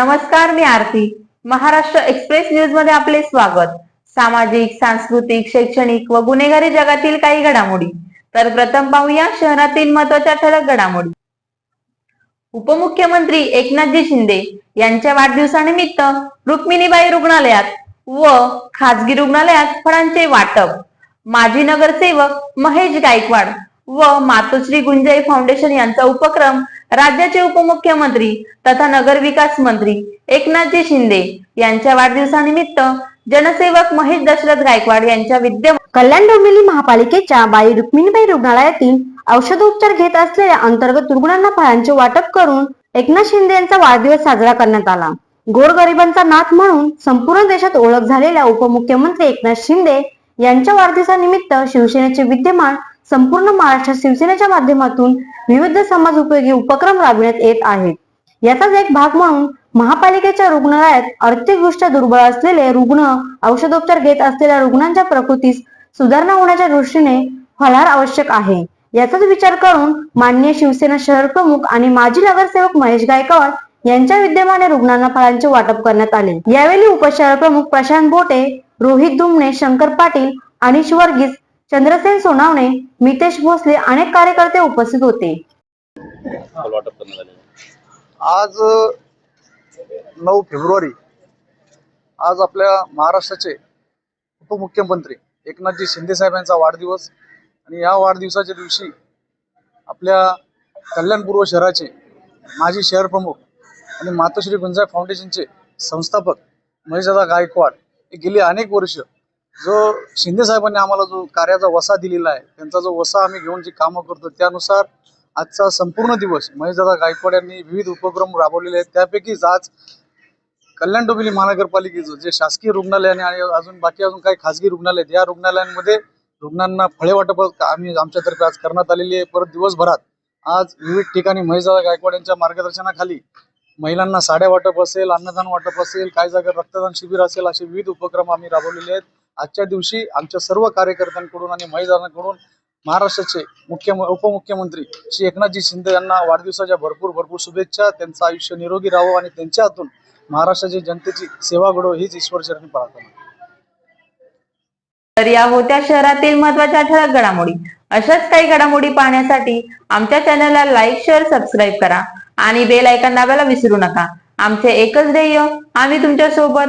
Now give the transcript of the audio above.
नमस्कार मी आरती. महाराष्ट्र एक्सप्रेस न्यूजमध्ये आपले स्वागत. सामाजिक सांस्कृतिक शैक्षणिक व गुन्हेगारी जगातील काही घडामोडी. तर प्रथम पाहूया शहरातील महत्त्वाच्या ठळक घडामोडी. उपमुख्यमंत्री एकनाथजी शिंदे यांच्या वाढदिवसानिमित्त रुक्मिणीबाई रुग्णालयात व खाजगी रुग्णालयात फळांचे वाटप. माजी नगरसेवक महेश गायकवाड व मातोश्री गुंजाई फाउंडेशन यांचा उपक्रम राज्याचे उपमुख्यमंत्री तथा नगरविकास मंत्री एकनाथजी शिंदे यांच्या वाढदिवसानिमित्त जनसेवक महेश दशरथ गायकवाड यांच्या विद्यमान कल्याण डोंबिवली महापालिकेच्या बाई रुक्मिणीबाई रुग्णालयातील औषधोपचार घेत असलेल्या अंतर्गत रुग्णांना फळांचे वाटप करून एकनाथ शिंदे यांचा वाढदिवस साजरा करण्यात आला. गोरगरिबांचा नाथ म्हणून संपूर्ण देशात ओळख झालेल्या उपमुख्यमंत्री एकनाथ शिंदे यांच्या वाढदिवसानिमित्त शिवसेनेचे विद्यमान संपूर्ण महाराष्ट्रात शिवसेनेच्या माध्यमातून विविध समाज उपयोगी उपक्रम राबविण्यात येत आहेत. याचाच एक भाग म्हणून महापालिकेच्या रुग्णालयात आर्थिकदृष्ट्या दुर्बळ असलेले रुग्ण औषधोपचार घेत असलेल्या रुग्णांच्या प्रकृतीस सुधारणा होण्याच्या दृष्टीने फलार आवश्यक आहे. याचाच विचार करून माननीय शिवसेना शहर प्रमुख आणि माजी नगरसेवक महेश गायकवाड यांच्या विद्यमाने रुग्णांना फळांचे वाटप करण्यात आले. यावेळी उपशहर प्रमुख प्रशांत बोटे रोहित दुमणे शंकर पाटील आणि वर्गीस चंद्रसेन सोनावणे मितेश भोसले अनेक कार्यकर्ते उपस्थित होते. आज नऊ फेब्रुवारी आज आपल्या महाराष्ट्राचे उपमुख्यमंत्री एकनाथजी शिंदे साहेबांचा वाढदिवस आणि या वाढदिवसाच्या दिवशी आपल्या कल्याण पूर्व शहराचे माजी शहर प्रमुख आणि मातोश्री गुंजाय फाउंडेशनचे संस्थापक महेशदादा गायकवाड हे गेली अनेक वर्ष जो शिंदे साहेबांनी आम्हाला जो कार्याचा वसा दिलेला आहे त्यांचा जो वसा आम्ही घेऊन जी कामं करतो त्यानुसार आजचा संपूर्ण दिवस महेशदादा गायकवाड यांनी विविध उपक्रम राबवलेले आहेत. त्यापैकीच आज कल्याण डोंबिवली महानगरपालिकेचं जे शासकीय रुग्णालय आणि आणि अजून बाकी अजून काही खासगी रुग्णालय आहेत या रुग्णालयांमध्ये रुग्णांना फळे वाटप आम्ही आमच्यातर्फे आज करण्यात आलेली आहे. परत दिवसभरात आज विविध ठिकाणी महेशदादा गायकवाड यांच्या मार्गदर्शनाखाली महिलांना साड्या वाटप असेल अन्नदान वाटप असेल काही जागा रक्तदान शिबिर असेल असे विविध उपक्रम आम्ही राबवलेले आहेत. आजच्या दिवशी आमच्या सर्व कार्यकर्त्यांकडून आणि महिलांकडून महाराष्ट्राचे मुख्य उपमुख्यमंत्री श्री एकनाथजी शिंदे यांना वाढदिवसाच्या भरपूर भरपूर शुभेच्छा. त्यांचं आयुष्य निरोगी राहावं आणि त्यांच्या हातून महाराष्ट्राची जनतेची सेवा घडो हीच ईश्वरचरणी प्रार्थना. तर या होत्या शहरातील महत्त्वाच्या ठळक घडामोडी अशाच काही घडामोडी पाहण्यासाठी आमच्या चॅनलला लाईक शेअर सबस्क्राईब करा आणि बेल ऐकन दाबायला विसरू नका. आमचे एकच ध्येय आम्ही तुमच्यासोबत